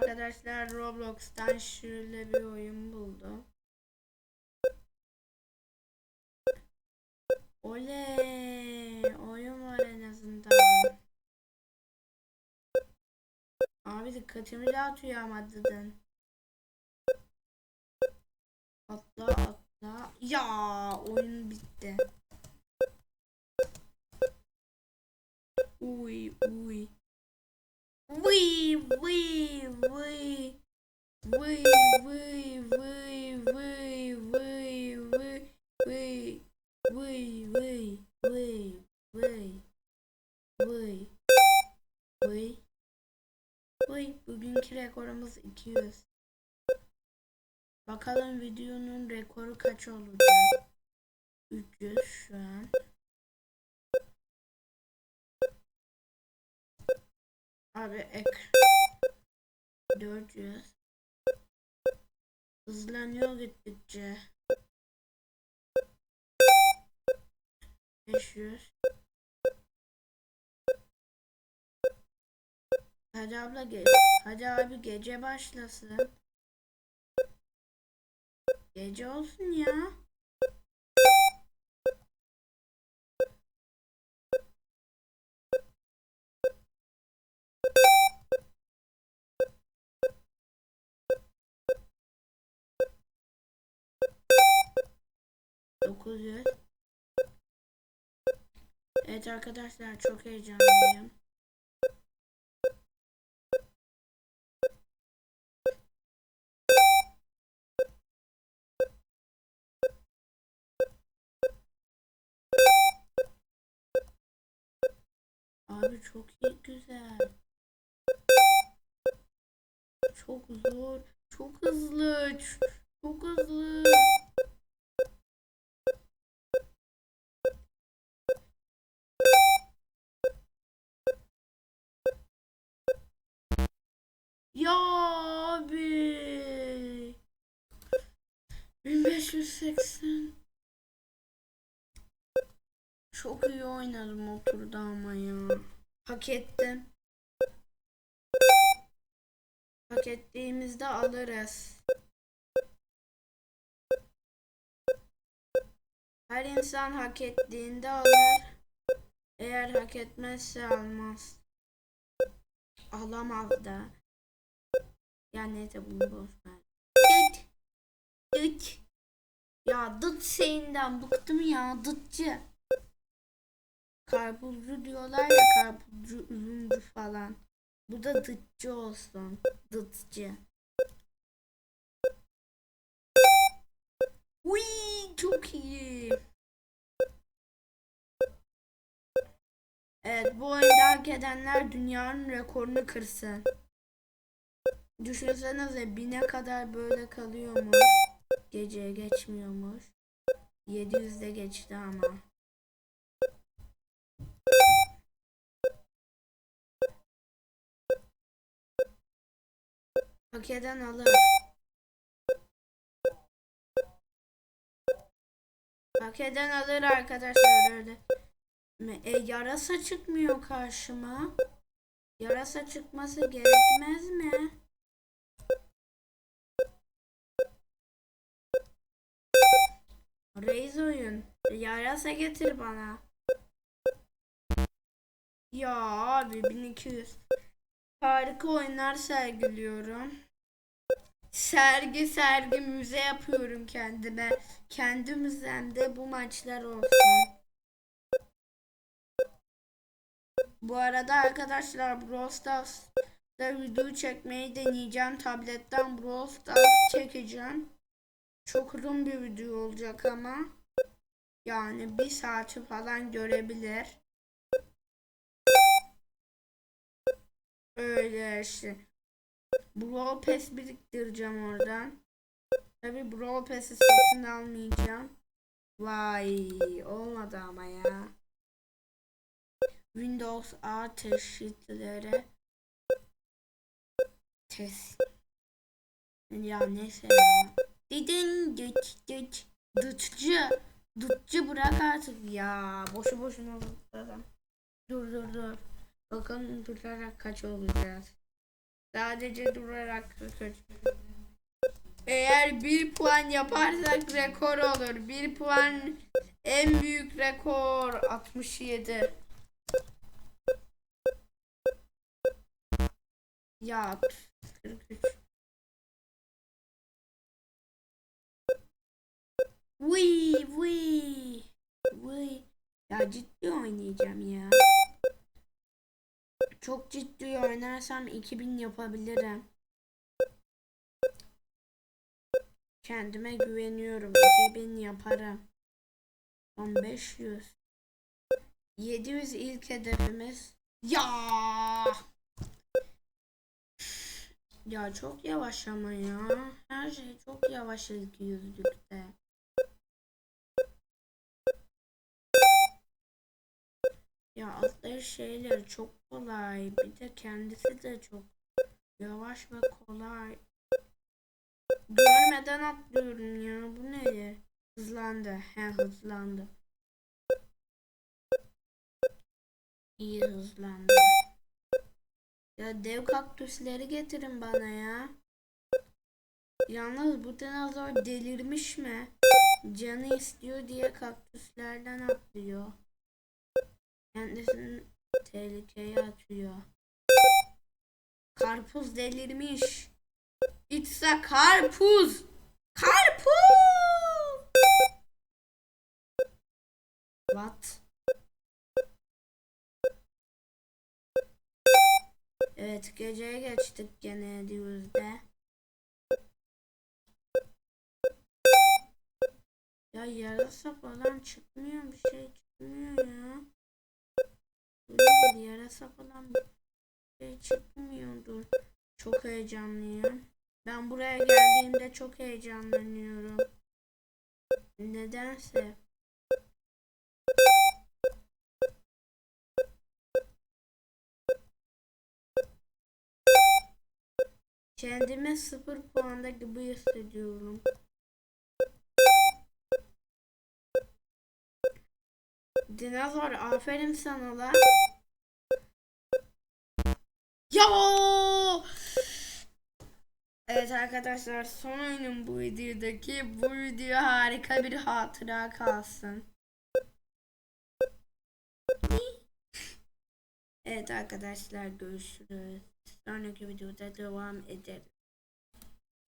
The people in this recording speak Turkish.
arkadaşlar Roblox'tan şöyle bir oyun buldum. Oley! Oyun var en azından. Abi dikkatimi dağıtıyor ama dedin. Atla atla. Ya oyun bitti. Uy uy. Uy uy. Uy uy uy uy uy uy uy. Vıy vıy vıy vıy vıy vıy vıy bugünkü rekorumuz 200 bakalım videonun rekoru kaç olacak 300 şu an abi ek 400 hızlanıyor gittikçe 500 Hadi abla gel. Hadi abi gece başlasın. Gece olsun ya. Dokuz yüz. Evet arkadaşlar çok heyecanlıyım. Abi çok iyi güzel. Çok zor. Çok hızlı. Çok hızlı. Ya abi. 1580. Çok iyi oynadım o ama ya. Hak ettim. Hak ettiğimizde alırız. Her insan hak ettiğinde alır. Eğer hak etmezse almaz. Alamaz da. Yani neyse bunu boş ver. Dıt. Dıt. Ya dıt şeyinden bıktım ya dıtçı. Karpuzcu diyorlar ya karpuzcu üzümcü falan. Bu da dıtçı olsun. Dıtçı. Uy çok iyi. Evet bu oyunda hak edenler dünyanın rekorunu kırsın. Düşünsenize bine kadar böyle kalıyormuş. Geceye geçmiyormuş. 700'de geçti ama. Hak eden alır. Hak eden alır arkadaşlar öyle. E, yarasa çıkmıyor karşıma. Yarasa çıkması gerekmez mi? Reis oyun. Yarasa getir bana. Ya abi 1200. Harika oyunlar sergiliyorum. Sergi sergi müze yapıyorum kendime. Kendi müzemde bu maçlar olsun. Bu arada arkadaşlar Brawl Stars'da video çekmeyi deneyeceğim. Tabletten Brawl Stars çekeceğim. Çok uzun bir video olacak ama. Yani bir saati falan görebilir. Öyle işte. Brawl Pass biriktireceğim oradan. Tabi Brawl Pass'i satın almayacağım. Vay olmadı ama ya. Windows A teşhitlere test. Ya neyse ya. Didin düt düt dütçü. Dütçü bırak artık ya. Boşu boşuna zıpladım. Dur dur dur. Bakalım durarak kaç olacağız. Sadece durarak 43. Eğer bir puan yaparsak rekor olur. Bir puan en büyük rekor 67. Ya püf, 43. Vıy vıy vıy. Ya ciddi oynayacağım ya. Çok ciddi oynarsam 2000 yapabilirim. Kendime güveniyorum. 2000 yaparım. 1500. 700 ilk hedefimiz. Ya! Ya çok yavaş ama ya. Her şey çok yavaş ilk yüzlükte. Ya atları şeyler çok kolay. Bir de kendisi de çok yavaş ve kolay. Görmeden atlıyorum ya. Bu ne? Hızlandı. He hızlandı. İyi hızlandı. Ya dev kaktüsleri getirin bana ya. Yalnız bu dinozor delirmiş mi? Canı istiyor diye kaktüslerden atlıyor. Kendisini tehlikeye atıyor. Karpuz delirmiş. It's a karpuz. Karpuz. What? Evet geceye geçtik gene Ediyoruz'da. Ya yarasa falan çıkmıyor bir şey çıkmıyor ya. Böyle bir yarasa falan şey çıkmıyordur. Çok heyecanlıyım. Ben buraya geldiğimde çok heyecanlanıyorum. Nedense. Kendime sıfır puanda gibi hissediyorum. Dinozor aferin sana lan. Ya! Evet arkadaşlar son oyunum bu videodaki. Bu video harika bir hatıra kalsın. Evet arkadaşlar görüşürüz. Sonraki videoda devam ederiz.